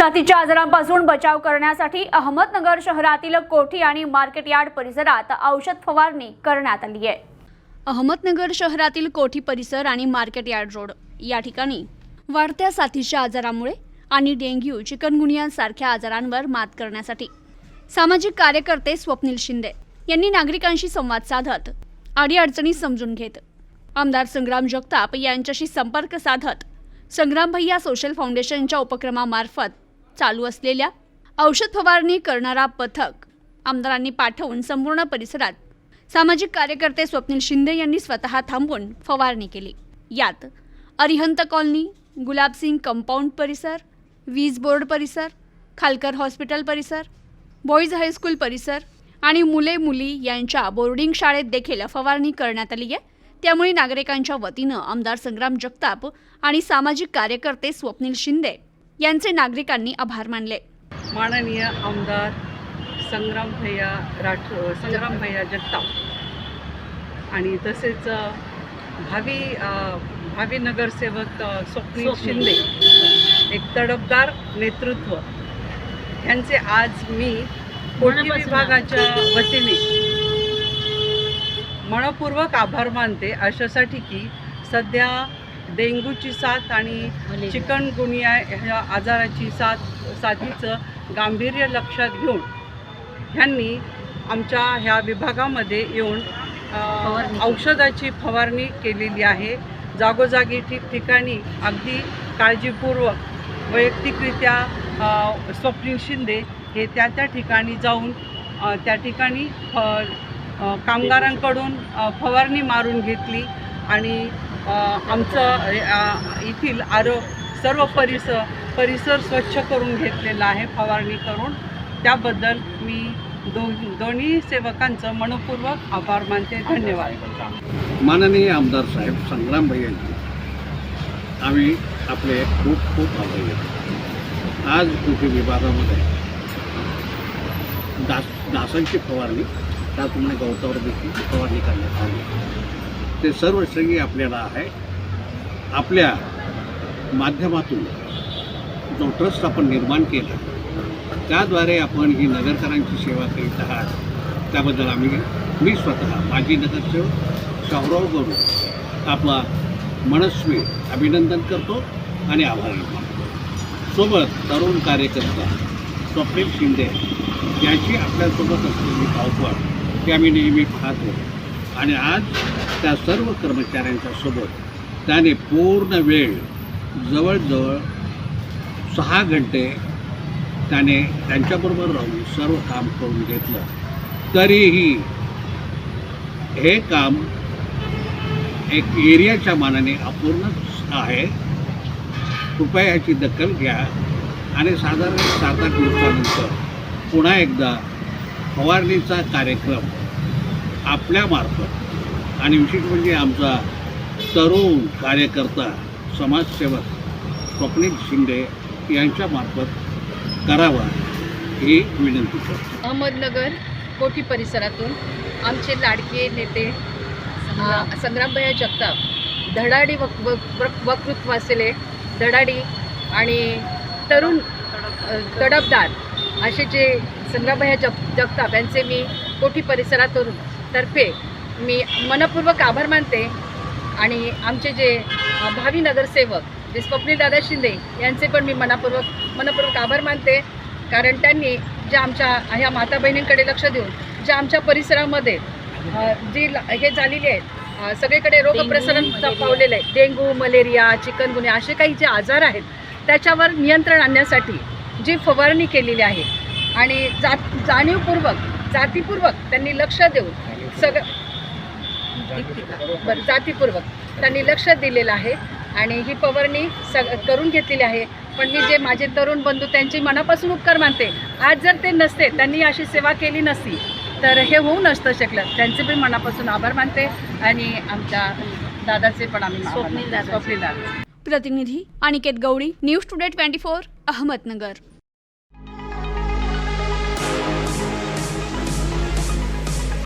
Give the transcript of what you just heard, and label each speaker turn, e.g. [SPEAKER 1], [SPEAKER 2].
[SPEAKER 1] साथीच्या आजारांपासून बचाव करण्यासाठी अहमदनगर शहरातील कोठी आणि मार्केट यार्ड परिसरात औषध फवारणी करण्यात आली आहे. अहमदनगर शहरातील कोठी परिसर आणि मार्केट यार्ड रोड या ठिकाणी वाढत्या साथीच्या आजारामुळे आणि डेंग्यू चिकनगुनियांसारख्या आजारांवर मात करण्यासाठी सामाजिक कार्यकर्ते स्वप्नील शिंदे यांनी नागरिकांशी संवाद साधत अडीअडचणी समजून घेत आमदार संग्राम जगताप यांच्याशी संपर्क साधत संग्राम भैया सोशल फाउंडेशनच्या उपक्रमामार्फत चालू असलेल्या औषध फवारणी करणारा पथक आमदारांनी पाठवून संपूर्ण परिसरात सामाजिक कार्यकर्ते स्वप्नील शिंदे यांनी स्वतः थांबून फवारणी केली. यात अरिहंत कॉलनी गुलाबसिंग कंपाऊंड परिसर वीज बोर्ड परिसर खालकर हॉस्पिटल परिसर बॉईज हायस्कूल परिसर आणि मुले मुली यांच्या बोर्डिंग शाळेत देखील फवारणी करण्यात आली आहे. त्यामुळे नागरिकांच्या वतीनं आमदार संग्राम जगताप आणि सामाजिक कार्यकर्ते स्वप्नील शिंदे यांचे नागरिकांनी आभार मानले.
[SPEAKER 2] माननीय आमदार संग्राम भैया राठोड संग्राम भैया जगताप आणि तसेच भावी भावी नगरसेवक स्वप्नील शिंदे एक तडफदार नेतृत्व. ह्यांचे आज मी कोटी विभागाच्या वतीने मनपूर्वक आभार मानते अशासाठी की सध्या डेंग्यूची साथ आणि चिकनगुनिया ह्या आजाराची साथ साथीचं गांभीर्य लक्षात घेऊन ह्यांनी आमच्या ह्या विभागामध्ये येऊन औषधाची फवारणी केलेली आहे. जागोजागी ठिकठिकाणी अगदी काळजीपूर्वक वैयक्तिकरित्या स्वप्नील शिंदे हे त्या त्या ठिकाणी जाऊन त्या ठिकाणी कामगारांकडून फवारणी मारून घेतली. आणि आमचं येथील आरो सर्व परिसर परिसर स्वच्छ करून घेतलेला आहे फवारणी करून त्याबद्दल मी दो दोन्ही सेवकांचं मनपूर्वक आभार मानते. धन्यवाद.
[SPEAKER 3] माननीय आमदार साहेब संग्रामभाई यांचे. आम्ही आपले खूप खूप आभार घेतो आज कृषी विभागामध्ये डास डासांची फवारणी त्याचप्रमाणे गवतावर देखील फवारणी करण्यात आली. ते सर्व श्रेणी आपल्याला आहे. आपल्या माध्यमातून जो ट्रस्ट आपण निर्माण केला त्याद्वारे आपण ही नगरकरांची सेवा करीत आहात. त्याबद्दल आम्ही मी स्वतः माजी नगरसेवक शाहराव गौरव आपला मनस्वी अभिनंदन करतो आणि आभारी मानतो. सोबत तरुण कार्यकर्ता स्वप्नील शिंदे यांची आपल्यासोबत असलेली धावपळ ती आम्ही नेहमी पाहतो. आणि आज त्या सर्व कर्मचाऱ्यांच्या सोबत त्याने पूर्ण वेळ जवळजवळ सहा घंटे त्याने त्यांच्याबरोबर राहून सर्व काम करून घेतलं. तरीही हे काम एक एरियाच्या मानाने अपूर्णच आहे. कृपया याची दखल घ्या आणि साधारण सात आठ दिवसानंतर पुन्हा एकदा फवारणीचा कार्यक्रम आपल्यामार्फत आणि विशेष म्हणजे आमचा तरुण कार्यकर्ता समाजसेवक स्वप्नील शिंदे यांच्यामार्फत करावा ही विनंती करतो.
[SPEAKER 4] अहमदनगर कोठी परिसरातून आमचे लाडके नेते संग्रामभया जगताप धडाडी वक वक्तृत्व असलेले धडाडी आणि तरुण अ, तडफदार असे जे संग्रामभया जग जगताप यांचे मी कोठी परिसरातून तर्फे मी मनपूर्वक आभार मानते आणि आमचे जे भावी नगरसेवक जे स्वप्नील दादा शिंदे यांचे पण मी मनापूर्वक मनपूर्वक आभार मानते. कारण त्यांनी ज्या आमच्या ह्या माता बहिणींकडे लक्ष देऊन ज्या आमच्या परिसरामध्ये जी हे झालेली आहेत सगळीकडे रोग प्रसरण पावलेलं आहे. डेंग्यू मलेरिया चिकनगुन्या असे काही जे आजार आहेत त्याच्यावर नियंत्रण आणण्यासाठी जी फवारणी केलेली आहे आणि जात जाणीवपूर्वक जातीपूर्वक त्यांनी लक्ष देऊन सगळं बरं जातीपूर्वक. त्यांनी लक्ष दिलेलं आहे आणि ही फवारणी सग करून घेतलेली आहे. पण मी जे माझे तरुण बंधू त्यांची मनापासून उपकार मानते. आज जर ते नसते त्यांनी अशी सेवा केली नसती तर हे होऊ नसतं शकलं. त्यांचे पण मनापासून आभार मानते आणि आमच्या दादाचे पण आम्ही स्वप्नील दादा. स्वप्नील दादा.
[SPEAKER 1] प्रतिनिधी Aniket Gaudi news today twenty four Ahmednagar.